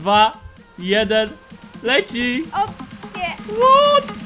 2, 1, leci! O, nie! What?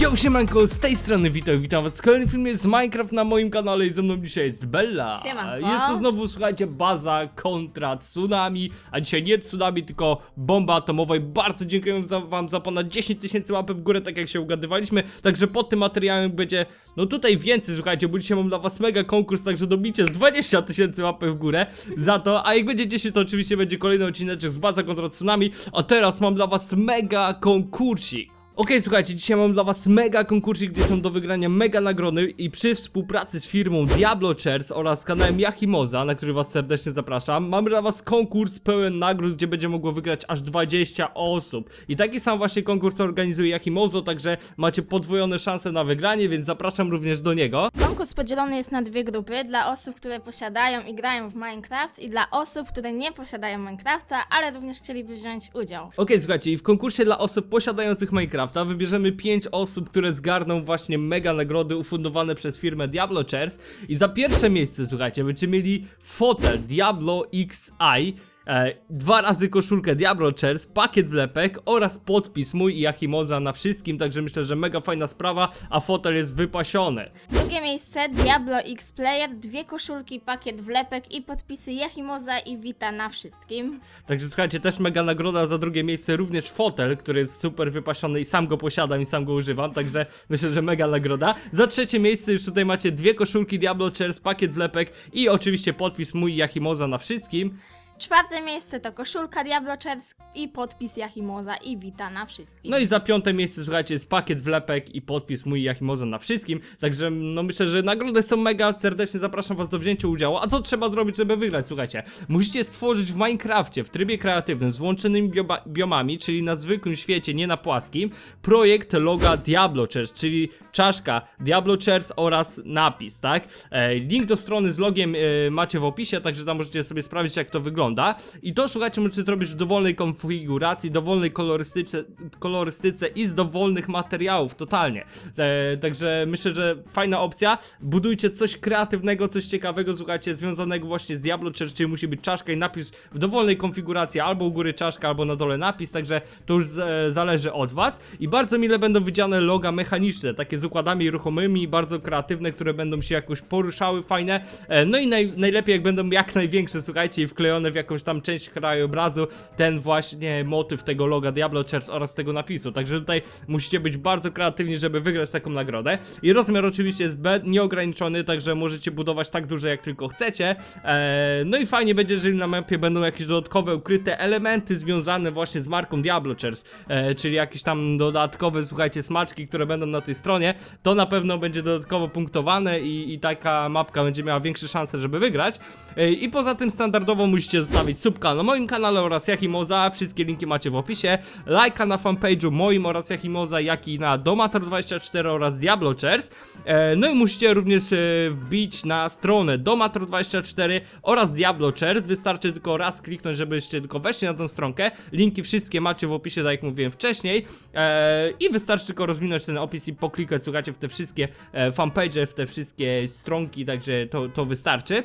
Yo, siemanko, z tej strony witam, witam was w kolejnym filmie z Minecraft na moim kanale i ze mną dzisiaj jest Bella. Siemanko. Jest to znowu, słuchajcie, baza kontra tsunami, a dzisiaj nie tsunami, tylko bomba atomowa i bardzo dziękuję za, wam za ponad 10 tysięcy łapek w górę, tak jak się ugadywaliśmy, także pod tym materiałem będzie, no tutaj więcej, słuchajcie, bo dzisiaj mam dla was mega konkurs, także dobicie z 20 tysięcy łapek w górę za to, a jak będzie 10, to oczywiście będzie kolejny odcineczek z baza kontra tsunami, a teraz mam dla was mega konkursik. Okej, słuchajcie, dzisiaj mam dla was mega konkursik, gdzie są do wygrania mega nagrody i przy współpracy z firmą Diablo Chairs oraz kanałem Yachimoza, na który was serdecznie zapraszam, mamy dla was konkurs pełen nagród, gdzie będzie mogło wygrać aż 20 osób. I taki sam właśnie konkurs organizuje Yachimozo, także macie podwojone szanse na wygranie, więc zapraszam również do niego. Konkurs podzielony jest na dwie grupy. Dla osób, które posiadają i grają w Minecraft i dla osób, które nie posiadają Minecrafta, ale również chcieliby wziąć udział. Okej, słuchajcie, i w konkursie dla osób posiadających Minecrafta wybierzemy 5 osób, które zgarną właśnie mega nagrody ufundowane przez firmę Diablo Chairs. I za pierwsze miejsce, słuchajcie, będziecie mieli fotel Diablo XI E, dwa razy koszulkę Diablo Chairs, pakiet wlepek oraz podpis mój i Yachimoza na wszystkim, także myślę, że mega fajna sprawa, a fotel jest wypasiony. Drugie miejsce Diablo X Player, dwie koszulki, pakiet wlepek i podpisy Yachimoza i Wita na wszystkim. Także słuchajcie, też mega nagroda za drugie miejsce, również fotel, który jest super wypasiony i sam go posiadam i sam go używam, także myślę, że mega nagroda. Za trzecie miejsce już tutaj macie dwie koszulki Diablo Chairs, pakiet wlepek i oczywiście podpis mój i Yachimoza na wszystkim. Czwarte miejsce to koszulka Diablo Chairs i podpis Yachimoza i Wita na wszystkim. No i za piąte miejsce, słuchajcie, jest pakiet wlepek i podpis mój i Yachimoza na wszystkim, także no myślę, że nagrody są mega, serdecznie zapraszam was do wzięcia udziału. A co trzeba zrobić, żeby wygrać? Słuchajcie, musicie stworzyć w Minecrafcie w trybie kreatywnym z włączonymi biomami, czyli na zwykłym świecie, nie na płaskim, projekt loga Diablo Chairs, czyli czaszka Diablo Chairs oraz napis, tak? E, link do strony z logiem e, macie w opisie, także tam możecie sobie sprawdzić jak to wygląda. I to słuchajcie, możecie zrobić w dowolnej konfiguracji, dowolnej kolorystyce, kolorystyce i z dowolnych materiałów, totalnie. E, także myślę, że fajna opcja. Budujcie coś kreatywnego, coś ciekawego, słuchajcie, związanego właśnie z Diablo czyli musi być czaszka i napis w dowolnej konfiguracji, albo u góry czaszka, albo na dole napis, także to już e, zależy od was. I bardzo mile będą widziane loga mechaniczne, takie z układami ruchomymi, bardzo kreatywne, które będą się jakoś poruszały, fajne. E, no i naj, najlepiej jak będą jak największe, słuchajcie, i wklejone w jakąś tam część krajobrazu, ten właśnie motyw tego loga Diablo Chairs oraz tego napisu. Także tutaj musicie być bardzo kreatywni, żeby wygrać taką nagrodę. I rozmiar oczywiście jest nieograniczony, także możecie budować tak duże jak tylko chcecie. E, no i fajnie będzie, jeżeli na mapie będą jakieś dodatkowe ukryte elementy związane właśnie z marką Diablo Chairs, e, czyli jakieś tam dodatkowe, słuchajcie, smaczki, które będą na tej stronie, to na pewno będzie dodatkowo punktowane i, i taka mapka będzie miała większe szanse, żeby wygrać. E, I poza tym standardowo musicie zostawić subka na moim kanale oraz Yachimoza, wszystkie linki macie w opisie, lajka na fanpage'u moim oraz Yachimoza, jak i na Domator24 oraz Diablo Chairs. E, no i musicie również e, wbić na stronę Domator24 oraz Diablo Chairs, wystarczy tylko raz kliknąć, żebyście tylko weszli na tą stronkę, linki wszystkie macie w opisie, tak jak mówiłem wcześniej. E, i wystarczy tylko rozwinąć ten opis i poklikać, słuchajcie, w te wszystkie fanpage, w te wszystkie stronki, także to, to wystarczy.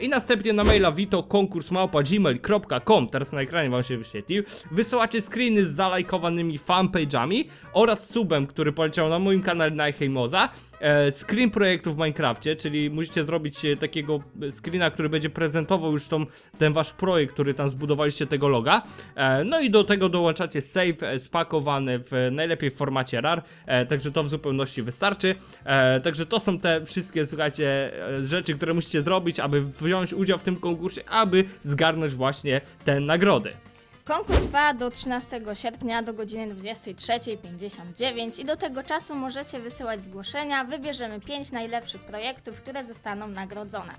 I następnie na maila vito konkurs małpa gmail.com, teraz na ekranie wam się wyświetlił, wysyłacie screeny z zalajkowanymi fanpage'ami oraz subem, który poleciał na moim kanale na Heimoza, e, screen projektu w Minecrafcie, czyli musicie zrobić e, takiego screena, który będzie prezentował już tą, ten wasz projekt, który tam zbudowaliście tego loga, e, no i do tego dołączacie save e, spakowany w najlepiej w formacie RAR, e, także to w zupełności wystarczy, e, także to są te wszystkie, słuchajcie, e, rzeczy, które musicie zrobić, aby wziąć udział w tym konkursie, aby zgarnąć właśnie te nagrody. Konkurs trwa do 13 sierpnia do godziny 23.59 i do tego czasu możecie wysyłać zgłoszenia. Wybierzemy 5 najlepszych projektów, które zostaną nagrodzone.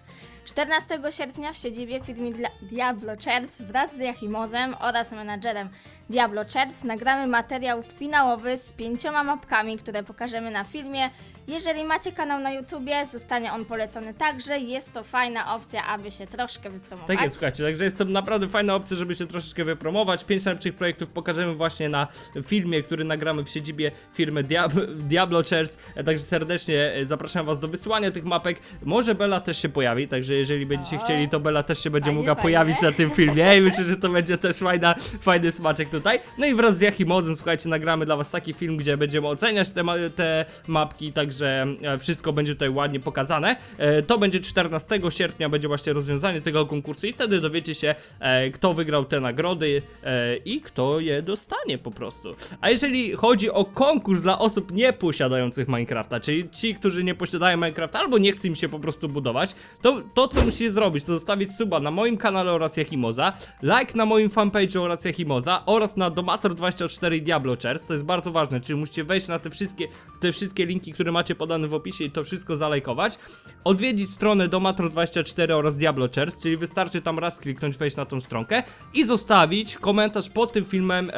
14 sierpnia w siedzibie firmy Diablo Chairs wraz z Yachimozem oraz menadżerem Diablo Chairs nagramy materiał finałowy z pięcioma mapkami, które pokażemy na filmie. Jeżeli macie kanał na YouTubie, zostanie on polecony także. Jest to fajna opcja, aby się troszkę wypromować. Tak jest, słuchajcie, także jest to naprawdę fajna opcja, żeby się troszeczkę wypromować. promować. 5 najlepszych projektów pokażemy właśnie na filmie, który nagramy w siedzibie firmy Diab Diablo Chairs. E, Także serdecznie e, zapraszam was do wysyłania tych mapek. Może Bella też się pojawi, także jeżeli będziecie chcieli, to Bella też się będzie Fajnie, mogła fajnie. pojawić na tym filmie i myślę, że to będzie też fajna, fajny smaczek tutaj. No i wraz z Jachimozem, słuchajcie, nagramy dla was taki film, gdzie będziemy oceniać te, ma- te mapki, także e, wszystko będzie tutaj ładnie pokazane. E, To będzie 14 sierpnia, będzie właśnie rozwiązanie tego konkursu i wtedy dowiecie się, e, kto wygrał te nagrody e, i kto je dostanie po prostu. A jeżeli chodzi o konkurs dla osób nieposiadających Minecrafta, czyli ci, którzy nie posiadają Minecrafta albo nie chce im się po prostu budować, to to co musicie zrobić, to zostawić suba na moim kanale oraz Jachimoza, like na moim fanpage'u oraz Jachimoza oraz na Domator24 i Diablo Chairs, to jest bardzo ważne, czyli musicie wejść na te wszystkie, te wszystkie linki, które macie podane w opisie i to wszystko zalajkować, odwiedzić stronę Domator24 oraz Diablo Chairs, czyli wystarczy tam raz kliknąć, wejść na tą stronkę i zostawić komentarz pod tym filmem e,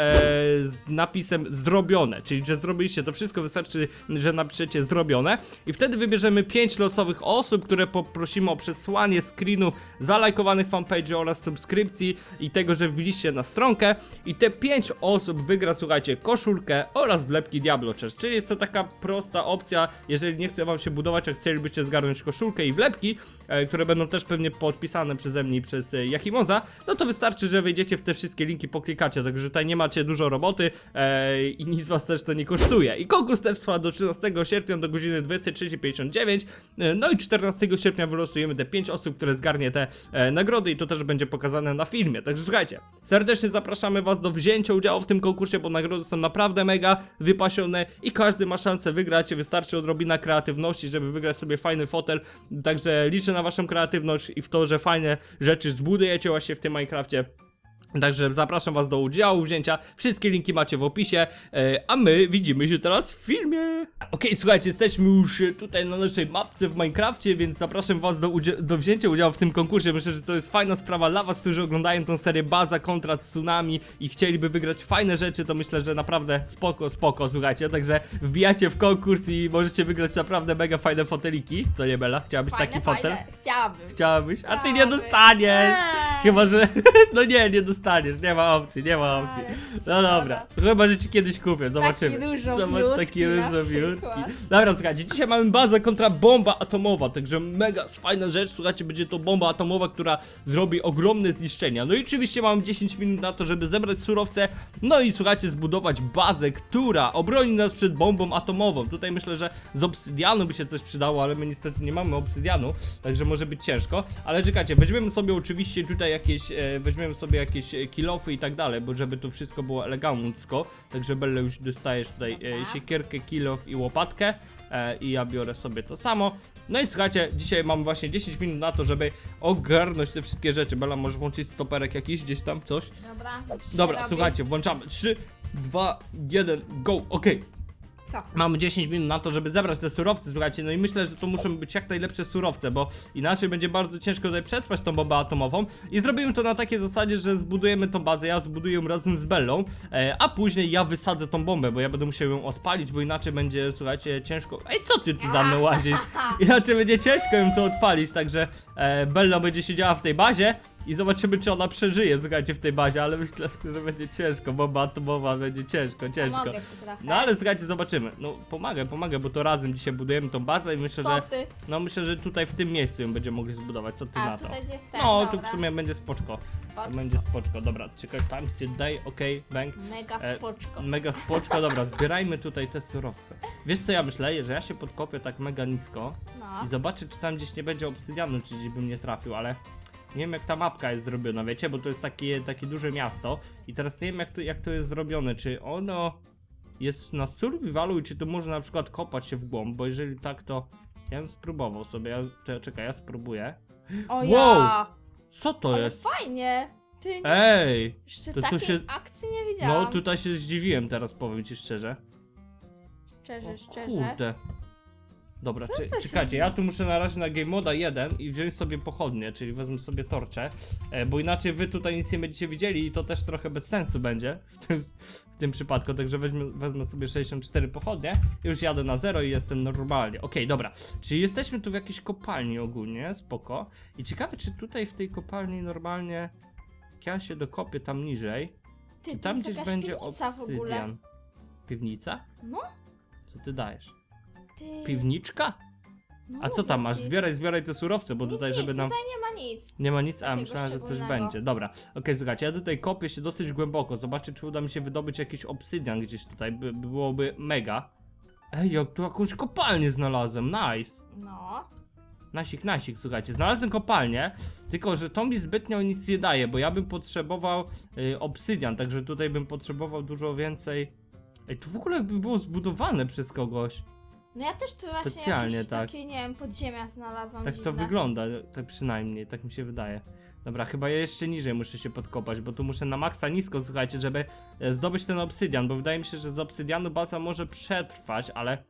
z napisem zrobione, czyli że zrobiliście to wszystko, wystarczy, że napiszecie zrobione i wtedy wybierzemy 5 losowych osób, które poprosimy o przesłanie screenów zalajkowanych fanpage oraz subskrypcji i tego, że wbiliście na stronkę. I te 5 osób wygra, słuchajcie, koszulkę oraz wlepki Diablo Chairs, czyli jest to taka prosta opcja, jeżeli nie chce wam się budować, a chcielibyście zgarnąć koszulkę i wlepki, e, które będą też pewnie podpisane przeze mnie i przez e, Jachimoza, no to wystarczy, że wejdziecie w te wszystkie linki, poklikacie, także tutaj nie macie dużo roboty e, i nic was też to nie kosztuje. I konkurs też trwa do 13 sierpnia do godziny 23.59, e, no i 14 sierpnia wylosujemy te 5 osób, które zgarnie te e, nagrody i to też będzie pokazane na filmie. Także słuchajcie, serdecznie zapraszamy was do wzięcia udziału w tym konkursie, bo nagrody są naprawdę mega wypasione i każdy ma szansę wygrać, wystarczy odrobina kreatywności, żeby wygrać sobie fajny fotel, także liczę na waszą kreatywność i w to, że fajne rzeczy zbudujecie właśnie w tym Minecrafcie. Także zapraszam was do udziału, wzięcia. Wszystkie linki macie w opisie, e, a my widzimy się teraz w filmie. Okej, słuchajcie, jesteśmy już tutaj na naszej mapce w Minecrafcie, więc zapraszam was do, do wzięcia udziału w tym konkursie. Myślę, że to jest fajna sprawa dla was, którzy oglądają tą serię Baza kontra Tsunami i chcieliby wygrać fajne rzeczy, to myślę, że naprawdę spoko, spoko, słuchajcie. Także wbijacie w konkurs i możecie wygrać naprawdę mega fajne foteliki. Co nie, Bela? Chciałabyś Fajne, taki fotel? fajne. Chciałabym. Chciałabyś? A ty nie dostaniesz! Eee. Chyba, że. No nie, nie dostaniesz, nie ma opcji, nie ma opcji. No dobra, chyba, że ci kiedyś kupię, zobaczymy. taki na różowiutki. przykład. Dobra, słuchajcie, dzisiaj mamy bazę kontra bomba atomowa, także mega fajna rzecz, słuchajcie, będzie to bomba atomowa, która zrobi ogromne zniszczenia. No i oczywiście mamy 10 minut na to, żeby zebrać surowce, no i słuchajcie, zbudować bazę, która obroni nas przed bombą atomową. Tutaj myślę, że z obsydianu by się coś przydało, ale my niestety nie mamy obsydianu, także może być ciężko. Ale czekajcie, weźmiemy sobie oczywiście tutaj jakieś, e, weźmiemy sobie jakieś e, kilofy i tak dalej, bo żeby to wszystko było elegancko. Także Belle już dostajesz tutaj e, siekierkę, kilof i łopatkę. E, I ja biorę sobie to samo. No i słuchajcie, dzisiaj mam właśnie 10 minut na to, żeby ogarnąć te wszystkie rzeczy. Bella, może włączyć stoperek jakiś gdzieś tam, coś? Dobra, już się Dobra, robi. słuchajcie, włączamy. 3, 2, 1, go, okej. Co? Mamy 10 minut na to, żeby zebrać te surowce, słuchajcie, no i myślę, że to muszą być jak najlepsze surowce, bo inaczej będzie bardzo ciężko tutaj przetrwać tą bombę atomową i zrobimy to na takiej zasadzie, że zbudujemy tą bazę, ja zbuduję ją razem z Bellą, e, a później ja wysadzę tą bombę, bo ja będę musiał ją odpalić, bo inaczej będzie, słuchajcie, ciężko... Ej, co ty tu za mną łazisz? Inaczej będzie ciężko ją to odpalić, także e, Bella będzie siedziała w tej bazie i zobaczymy, czy ona przeżyje, słuchajcie, w tej bazie, ale myślę, że będzie ciężko, bomba atomowa będzie ciężko, ciężko. Pomogę ci trochę. No ale słuchajcie, zobaczymy. No pomagę, pomagę, bo to razem dzisiaj budujemy tą bazę i myślę, Co że. ty? No myślę, że tutaj w tym miejscu ją będziemy mogli zbudować. Co ty A, na to? tutaj gdzie No, tu dobra. w sumie będzie spoczko. To Spoczko. będzie spoczko. Dobra, czekaj, time still day, okej, bang. Mega E, spoczko. Mega spoczko, dobra, zbierajmy tutaj te surowce. Wiesz co ja myślę, że ja się podkopię tak mega nisko No. i zobaczę, czy tam gdzieś nie będzie obsydianu, czy gdzieś bym nie trafił, ale nie wiem jak ta mapka jest zrobiona, wiecie, bo to jest takie, takie duże miasto i teraz nie wiem jak to, jak to jest zrobione, czy ono jest na survivalu i czy to można na przykład kopać się w głąb, bo jeżeli tak, to ja bym spróbował sobie, ja, to, czekaj, ja spróbuję. O Wow, ja! Co to Ale jest? fajnie! Ty Ej! jeszcze to takiej się- akcji nie widziałam. No tutaj się zdziwiłem teraz, powiem ci szczerze. Szczerze, O szczerze. Kurde. Dobra, Co czy, się czekajcie, ja tu muszę na razie na Game Moda 1 i wziąć sobie pochodnie, czyli wezmę sobie torcze, e, bo inaczej wy tutaj nic nie będziecie widzieli i to też trochę bez sensu będzie w tym, w tym przypadku, także weźmę, wezmę sobie 64 pochodnie, już jadę na zero i jestem normalnie. Okej, dobra, czyli jesteśmy tu w jakiejś kopalni ogólnie, spoko. I ciekawe, czy tutaj w tej kopalni normalnie, jak ja się dokopię tam niżej, Ty, Czy to tam jest gdzieś jakaś będzie piwnica w ogóle. obsydian? Piwnica? No, Co ty dajesz? Ty... Piwniczka? no A co tam mówię masz? ci. Zbieraj, zbieraj te surowce, bo Nic, tutaj, nic, żeby nam... tutaj nie ma nic. Nie ma nic? A, takiego myślałem, że coś szczególnego. będzie. Dobra, okej, słuchajcie, ja tutaj kopię się dosyć głęboko. Zobaczę, czy uda mi się wydobyć jakiś obsydian gdzieś tutaj. By, byłoby mega. Ej, ja tu jakąś kopalnię znalazłem, nice. No. Nasik, nasik, słuchajcie, znalazłem kopalnię, tylko że to mi zbytnio nic nie daje, bo ja bym potrzebował y, obsydian, także tutaj bym potrzebował dużo więcej. Ej, to w ogóle by było zbudowane przez kogoś. No ja też tu właśnie Specjalnie jakieś tak. takie, nie wiem, podziemia znalazłam Tak dziwne. to wygląda, tak przynajmniej, tak mi się wydaje. Dobra, chyba ja jeszcze niżej muszę się podkopać, bo tu muszę na maksa nisko, słuchajcie, żeby e, zdobyć ten obsydian, bo wydaje mi się, że z obsydianu baza może przetrwać, ale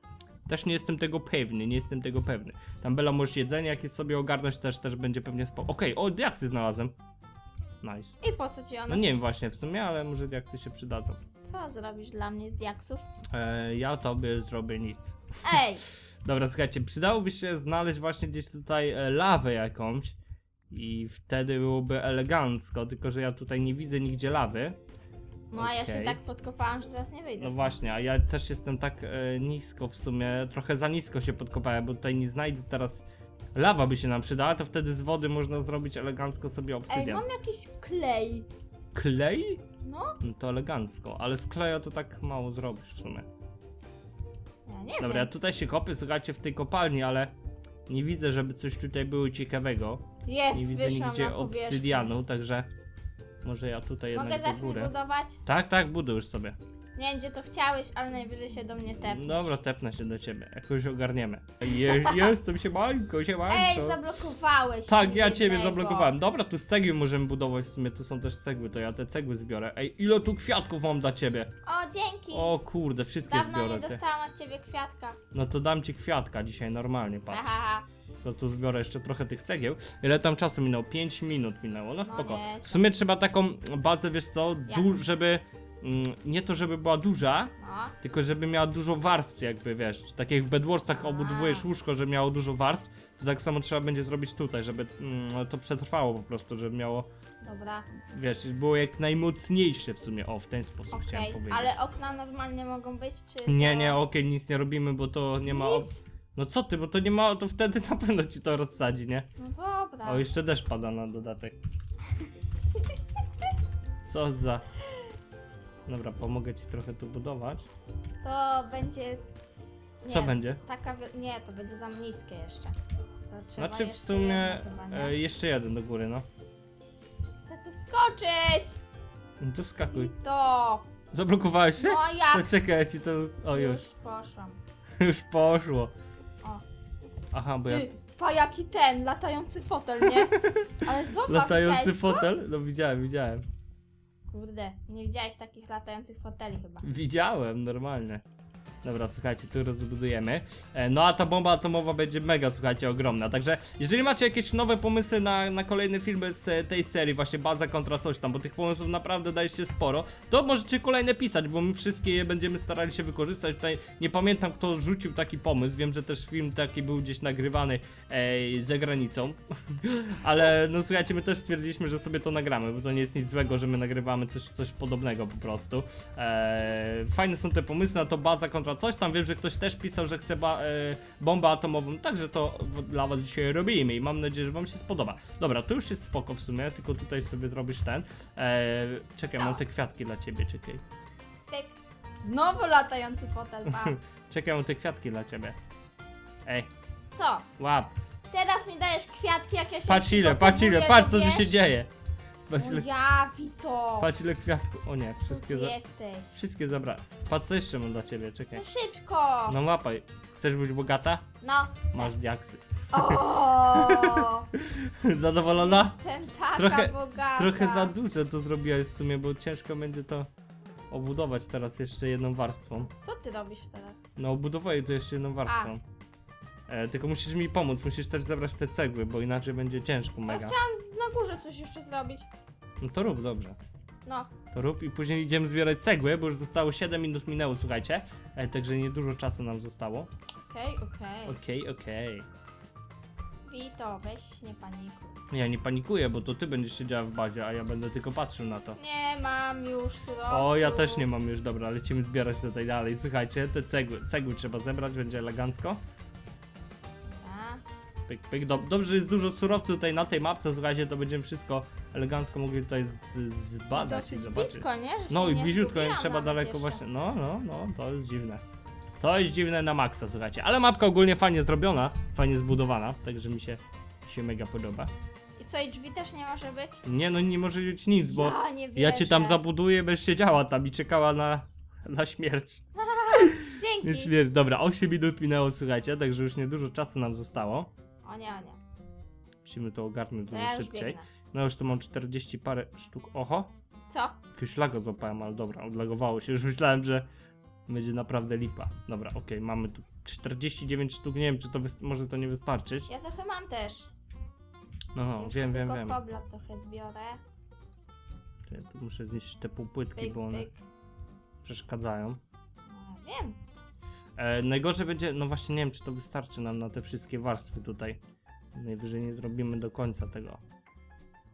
też nie jestem tego pewny, nie jestem tego pewny. Tam Bela możesz jedzenie jakieś sobie ogarnąć, też też będzie pewnie spoko. Okej, o, diaksy znalazłem. Nice. I po co ci one? No nie wiem właśnie w sumie, ale może diaksy się przydadzą. Co zrobisz dla mnie z diaksów? E, ja tobie zrobię nic. Ej! Dobra, słuchajcie, przydałoby się znaleźć właśnie gdzieś tutaj e, lawę jakąś i wtedy byłoby elegancko, tylko że ja tutaj nie widzę nigdzie lawy. No a ja się Okej. tak podkopałam, że teraz nie wyjdę. No stąd. właśnie, a ja też jestem tak e, nisko w sumie, trochę za nisko się podkopałem, bo tutaj nie znajdę teraz... Lawa by się nam przydała, to wtedy z wody można zrobić elegancko sobie Ej, obsydian. mam jakiś klej. Klej? No, No to elegancko, ale z kleja to tak mało zrobisz w sumie. ja nie Dobra, ja wiem. tutaj się kopię, słuchajcie, w tej kopalni, ale nie widzę, żeby coś tutaj było ciekawego. Jest, Nie widzę wyszłam nigdzie na powierzchnię. obsydianu, także może ja tutaj Mogę jednak do zacząć góry. budować? Tak, tak, buduj już sobie. Nie wiem, gdzie to chciałeś, ale najwyżej się do mnie tepniesz. Dobra, tepnę się do ciebie, jakoś ogarniemy. Je, jestem się mańko, się Ej, zablokowałeś Tak, ja ciebie jednego. zablokowałem. Dobra, tu z cegły możemy budować, w sumie tu są też cegły, to ja te cegły zbiorę. Ej, ile tu kwiatków mam dla ciebie? O, dzięki. O kurde, wszystkie Dawno zbiorę nie te. dostałam od ciebie kwiatka. No to dam ci kwiatka dzisiaj normalnie, patrz. Haha. To tu zbiorę jeszcze trochę tych cegieł. Ile tam czasu minęło? 5 minut minęło, no spoko. nieźle. W sumie trzeba taką bazę, wiesz co, du- żeby... Mm, nie to, żeby była duża, No. tylko żeby miała dużo warstw, jakby wiesz, tak jak w Bedwarsach obudowujesz łóżko, że miało dużo warstw, to tak samo trzeba będzie zrobić tutaj, żeby mm, to przetrwało po prostu, żeby miało, Dobra, wiesz, było jak najmocniejsze w sumie, o, w ten sposób okej. chciałem powiedzieć. Ale okna normalnie mogą być, czy Nie, to... nie, okej, nic nie robimy, bo to nie ma... op- Nic? No co ty, bo to nie ma, to wtedy na pewno ci to rozsadzi, nie? No dobra. O, jeszcze deszcz pada na dodatek. Co za... Dobra, pomogę ci trochę tu budować. To będzie... Nie, Co będzie? Taka... wi- Nie, to będzie za niskie jeszcze. To trzeba Znaczy w jeszcze sumie jedno chyba, nie? e, jeszcze jeden do góry, no. Chcę tu wskoczyć! No to I wskakuj. to! Zablokowałeś się? No jak? To czekaj, ja ci to... O, już. poszłam. Już poszło. O. Aha, bo ja... Ty, pa jaki ten, latający fotel, nie? Ale zobacz, Latający to? fotel? No widziałem, widziałem. Kurde, nie widziałeś takich latających foteli chyba. Widziałem, normalnie. Dobra, słuchajcie, tu rozbudujemy. E, No a ta bomba atomowa będzie mega, słuchajcie, ogromna. Także jeżeli macie jakieś nowe pomysły na, na kolejne filmy z e, tej serii, właśnie baza kontra coś tam, bo tych pomysłów naprawdę się sporo, to możecie kolejne pisać, bo my wszystkie je będziemy starali się wykorzystać. Tutaj nie pamiętam, kto rzucił taki pomysł. Wiem, że też film taki był gdzieś nagrywany e, za granicą. Ale no słuchajcie, my też stwierdziliśmy, że sobie to nagramy, bo to nie jest nic złego, że my nagrywamy coś, coś podobnego po prostu. Eee, fajne są te pomysły na to baza kontra coś tam. Wiem, że ktoś też pisał, że chce ba- e, bombę atomową, także to dla was dzisiaj robimy i mam nadzieję, że wam się spodoba. Dobra, to już jest spoko w sumie, tylko tutaj sobie zrobisz ten. Eee, czekaj, Co? mam te kwiatki dla ciebie, czekaj. Pyk. Znowu latający fotel, pa. Czekaj, mam te kwiatki dla ciebie. Ej, Co? łap. Teraz mi dajesz kwiatki, jak ja się Patrz ile, patrz ile, przygotowuję patrz co tu się dzieje. Patrz ile, ja, Wito! patrz ile kwiatków. O nie, wszystkie za... jesteś. Wszystkie zabrałem. Patrz co jeszcze mam dla ciebie, czekaj. No szybko! No łapaj. Chcesz być bogata? No. Masz diaksy. O, Zadowolona? Jestem taka Trochę- bogata. Trochę za duże to zrobiłaś w sumie, bo ciężko będzie to obudować teraz jeszcze jedną warstwą. Co ty robisz teraz? No obudowaję to jeszcze jedną warstwą. E, tylko musisz mi pomóc, musisz też zebrać te cegły, bo inaczej będzie ciężko Ja mega. chciałam z- na górze coś jeszcze zrobić. No to rób, dobrze. No. To rób i później idziemy zbierać cegły, bo już zostało 7 minut minęło, słuchajcie. E, także niedużo czasu nam zostało. Okej, okej. Okej, okej. Wito, weź nie panikuj. Ja nie panikuję, bo to ty będziesz siedziała w bazie, a ja będę tylko patrzył na to. Nie mam już surowców. O, ja też nie mam już, dobra, lecimy zbierać tutaj dalej. Słuchajcie, te cegły, cegły trzeba zebrać, będzie elegancko. Pyk, pyk. Dob dobrze, że jest dużo surowców tutaj na tej mapce, słuchajcie, to będziemy wszystko elegancko mogli tutaj z zbadać dosyć zobaczyć. blisko, nie? Że No i bliziutko, nie trzeba daleko jeszcze. właśnie. No, no, no, to jest dziwne. To jest dziwne na maksa, słuchajcie. Ale mapka ogólnie fajnie zrobiona, fajnie zbudowana, także mi się, się mega podoba. I co, i drzwi też nie może być? Nie, no nie może być nic, bo ja, nie ja cię tam zabuduję, będziesz siedziała tam i czekała na, na śmierć. Dzięki. śmierć. Dobra, 8 minut minęło, słuchajcie, także już niedużo czasu nam zostało. O nie, o nie. Musimy to ogarnąć To dużo ja już szybciej. biegnę. No już tu mam 40 parę sztuk. Oho, Co? jakiegoś laga złapałem, ale dobra, odlagowało się. Już myślałem, że będzie naprawdę lipa. Dobra, okej, mamy tu 49 sztuk. Nie wiem, czy to może to nie wystarczyć. Ja trochę mam też. No, no Jeszcze wiem, wiem, tylko wiem. kobla trochę zbiorę. Ja tu muszę zniszczyć te półpłytki, Pyk, bo one pyk. przeszkadzają. No, wiem. E, najgorzej będzie, no właśnie nie wiem, czy to wystarczy nam na te wszystkie warstwy tutaj. Najwyżej nie zrobimy do końca tego.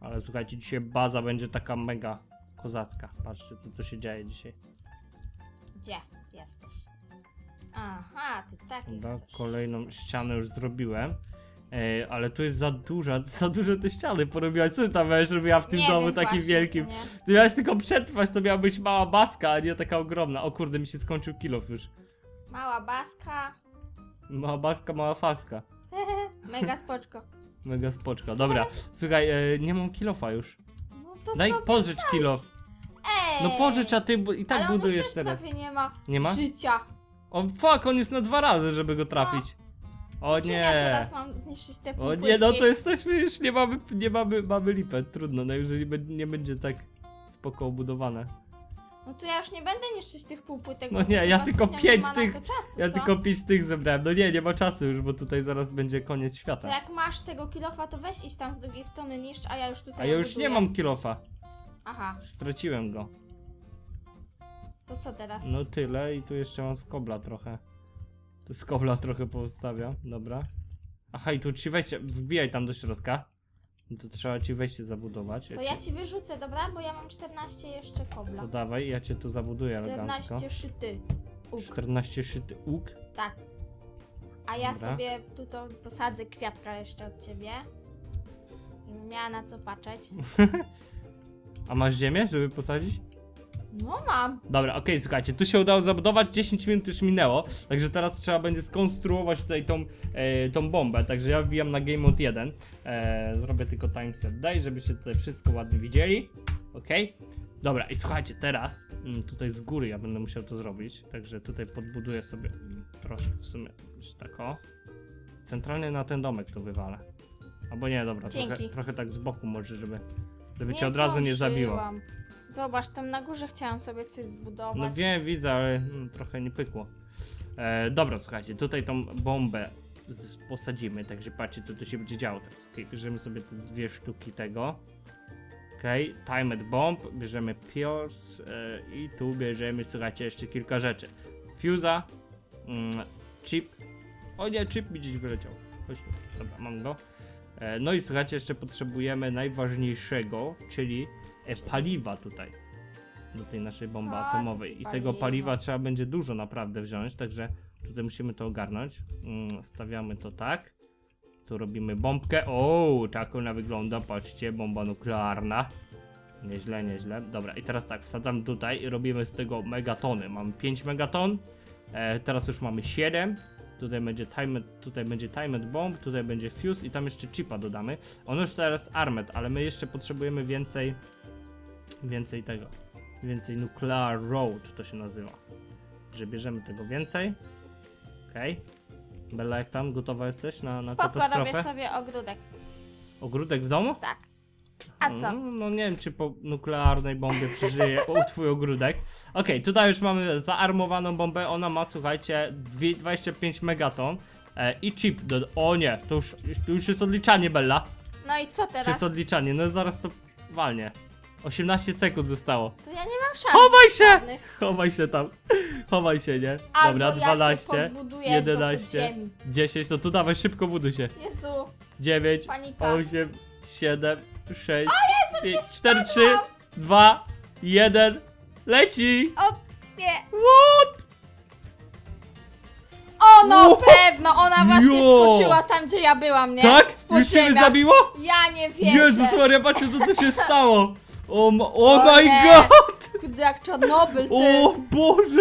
Ale słuchajcie, dzisiaj baza będzie taka mega kozacka. Patrzcie, co tu się dzieje dzisiaj. Gdzie jesteś? Aha, ty taki Dobra, chcesz. kolejną ścianę już zrobiłem. E, ale tu jest za duża, za duże te ściany porobiłaś. Co ty tam będziesz robiła w tym Nie domu wiem takim właśnie, wielkim? co nie? Ty miałaś tylko przetrwać, to miała być mała baska, a nie taka ogromna. O kurde, mi się skończył kilof już. Mała baska. Mała baska, mała faska. Mega spoczko. Mega spoczka. Dobra, słuchaj, e, nie mam kilofa już. No to Daj sobie pożycz kilof. Ej! No pożycz, a ty bu- i tak Ale on budujesz już też teraz. prawie nie ma, Nie ma? życia. O fuck, on jest na dwa razy, żeby go trafić. O Czym ja nie. teraz mam zniszczyć te O półpłytki? nie, no to jesteśmy już, nie mamy, nie mamy, mamy lipę, trudno, no jeżeli be- nie będzie tak spoko obudowane. No to ja już nie będę niszczyć tych półpłytek. No bo nie, ja chyba tylko nie pięć ma na tych- to Czasu, Ja co? tylko pięć tych zebrałem, no nie, nie ma czasu już, bo tutaj zaraz będzie koniec To świata. jak masz tego kilofa, to weź idź tam z drugiej strony niszcz, a ja już tutaj A ja już nie mam kilofa, Aha, straciłem go. to co teraz? No tyle i tu jeszcze mam skobla trochę. Tu skobla trochę postawiam, dobra. Aha i tu ci wejście, wbijaj tam do środka. No to trzeba ci wejście zabudować. To ja ci wyrzucę, dobra? Bo ja mam 14 jeszcze kobla. To dawaj, ja cię tu zabuduję elegancko. 14 szyty. Uk, 14 szyty łuk. tak. A ja Dobra. sobie tutaj posadzę kwiatka jeszcze od ciebie. Żebym miała na co patrzeć. A masz ziemię, żeby posadzić? No mam. Dobra, okej, słuchajcie, tu się udało zabudować, 10 minut już minęło, także teraz trzeba będzie skonstruować tutaj tą, e, tą bombę, także ja wbijam na Game Mode 1, e, zrobię tylko timeset day, żebyście tutaj wszystko ładnie widzieli, okej? Dobra, i słuchajcie, teraz mm, tutaj z góry ja będę musiał to zrobić, także tutaj podbuduję sobie mm, troszkę w sumie, tak o, centralnie na ten domek to wywalę. Albo nie, dobra, trochę, Dzięki. trochę tak z boku może, żeby, żeby cię od razu nie zabiło. zdążyłam. Zobacz, tam na górze chciałam sobie coś zbudować. No wiem, widzę, ale mm, trochę nie pykło. E, dobra, słuchajcie, tutaj tą bombę posadzimy, także patrzcie, co tu się będzie działo teraz. Okay, bierzemy sobie te dwie sztuki tego. Okej, timed bomb, bierzemy Piors e, i tu bierzemy, słuchajcie, jeszcze kilka rzeczy. Fuse'a, mm, chip. O nie, chip mi gdzieś wyleciał. Chodź tu, dobra, mam go. E, no i słuchajcie, jeszcze potrzebujemy najważniejszego, czyli paliwa tutaj do tej naszej bomby co atomowej. ci I tego paliwa trzeba będzie dużo naprawdę wziąć, także tutaj musimy to ogarnąć. Mm, stawiamy to tak. Tu robimy bombkę. O, tak ona wygląda. Patrzcie, bomba nuklearna. Nieźle, nieźle. Dobra, i teraz tak, wsadzam tutaj i robimy z tego megatony. Mamy 5 megaton. E, teraz już mamy 7. Tutaj będzie timed, tutaj będzie timed bomb, tutaj będzie fuse i tam jeszcze chipa dodamy. On już teraz armed, ale my jeszcze potrzebujemy więcej więcej tego. Więcej nuclear road to się nazywa. Że bierzemy tego więcej. Okej. Bella, jak tam? Gotowa jesteś na, na Spoko, robię katastrofę? sobie ogródek. Ogródek w domu? Tak. A co? No, no nie wiem, czy po nuklearnej bombie przeżyje o, twój ogródek. Okej, tutaj już mamy zaarmowaną bombę. Ona ma, słuchajcie, dwie- 25 megaton. E, I chip. Do, o nie, to już, to już jest odliczanie, Bella. No i co To teraz? jest odliczanie. No zaraz to walnie. 18 sekund zostało. To ja nie mam szans. Chowaj się! żadnych. Chowaj się tam. Chowaj się, nie? Albo Dobra, ja się 12, podbuduję do 11, podziemi. 10, no to dawaj, szybko buduj się. Jezu, 9, Panika. 8, 7, 6, 5, 4, 3, 2, 1. Leci! O, nie. What? O, no Ło! pewno, ona właśnie Jo! skoczyła tam, gdzie ja byłam, nie? Tak? W Już ciebie podziemiach. zabiło? Ja nie wiem. Jezus Maria, patrzcie co tu się stało! O, ma- o O my nie. god! Kurde, jak Czarnobyl, ty. O Boże!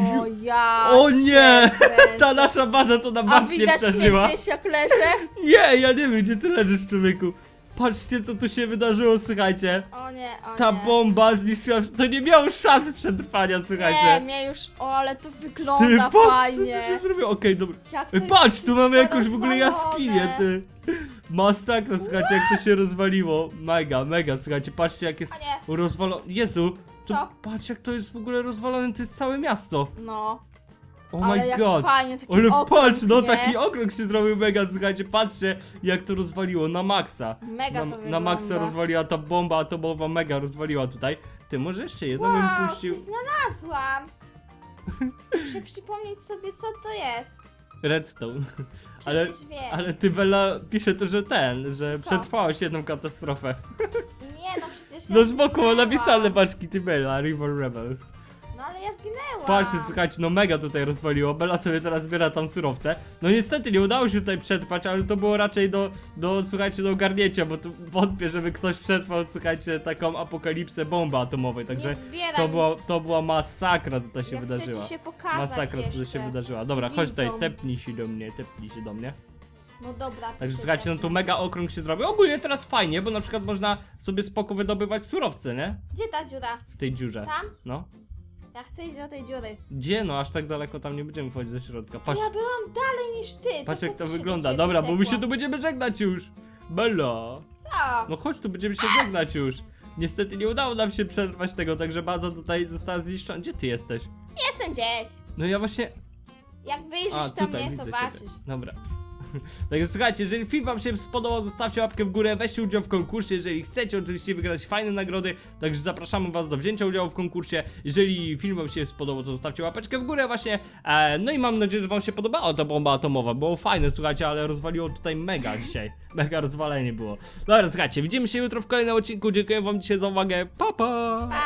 O ja O cię nie! kręcę. Ta nasza baza to na A bank nie widać mnie przeżyła. gdzieś jak leżę? Nie, ja nie wiem gdzie ty leżysz człowieku. Patrzcie co tu się wydarzyło, słuchajcie. O nie, o Ta nie. bomba zniszczyła. To nie miało szans przetrwania, Nie, słuchajcie. mnie już, o ale to Ty wygląda patrz, co fajnie. tu się zrobiło. Okej, dobra. Jak to Ej, jest Patrz, tu mamy jakąś w ogóle rozwalone. jaskinię, ty. Masakra, słuchajcie, jak to się rozwaliło. Mega, mega, słuchajcie, patrzcie jak jest A rozwalone. Jezu, to Co? patrz jak to jest w ogóle rozwalone, to jest całe miasto. No, Oh ale my jak god. fajnie, taki Ale okrąg, patrz, no nie? taki okrąg się zrobił mega, słuchajcie, patrzcie jak to rozwaliło na maksa. Mega na, to na wygląda. maksa rozwaliła ta bomba atomowa, mega rozwaliła tutaj. Ty, może jeszcze jedną Wow, bym puścił? coś znalazłam. Muszę przypomnieć sobie, co to jest. Redstone. Ale, Przecież wiem. ale ty, Bella, pisze tu, że ten, że Co? przetrwałaś jedną katastrofę. Nie, no przecież ja No z boku mam napisane, paczki ty Bella, River Rebels. Patrzcie, słuchajcie, no mega tutaj rozwaliło. Bella sobie teraz zbiera tam surowce. No niestety nie udało się tutaj przetrwać, ale to było raczej do, do słuchajcie, do ogarnięcia, bo tu wątpię, żeby ktoś przetrwał, słuchajcie, taką apokalipsę bomby atomowej, także zbieraj. to była, to była masakra tutaj się ja wydarzyła. Chcę ci się pokazać Masakra jeszcze. się wydarzyła. Dobra, chodź tutaj, widzą. tepnij się do mnie, tepnij się do mnie. No dobra. to Także się słuchajcie, no to mega okrąg się zrobił. Ogólnie teraz fajnie, bo na przykład można sobie spoko wydobywać surowce, nie? Gdzie ta dziura? W tej dziurze. Tam? No. Ja chcę iść do tej dziury. Gdzie? No aż tak daleko tam nie będziemy wchodzić do środka. Patrz, Ja byłam dalej niż ty. patrz po jak to co się wygląda. do ciebie Dobra, bo my się tu będziemy żegnać już. Bella. Co? No chodź, tu będziemy się żegnać już. Niestety nie udało nam się przetrwać tego, także baza tutaj została zniszczona. Gdzie ty jesteś? Jestem gdzieś. No ja właśnie... Jak wyjrzysz, A, to tutaj mnie widzę zobaczysz. ciebie. Dobra. Także słuchajcie, jeżeli film wam się spodobał, zostawcie łapkę w górę, weźcie udział w konkursie, jeżeli chcecie oczywiście wygrać fajne nagrody, także zapraszamy was do wzięcia udziału w konkursie. Jeżeli film wam się spodobał, to zostawcie łapeczkę w górę właśnie. E, no i mam nadzieję, że wam się podobała ta bomba atomowa, było fajne, słuchajcie, ale rozwaliło tutaj mega dzisiaj. Mega rozwalenie było. Dobra, słuchajcie, widzimy się jutro w kolejnym odcinku, dziękuję wam dzisiaj za uwagę, pa pa! Pa!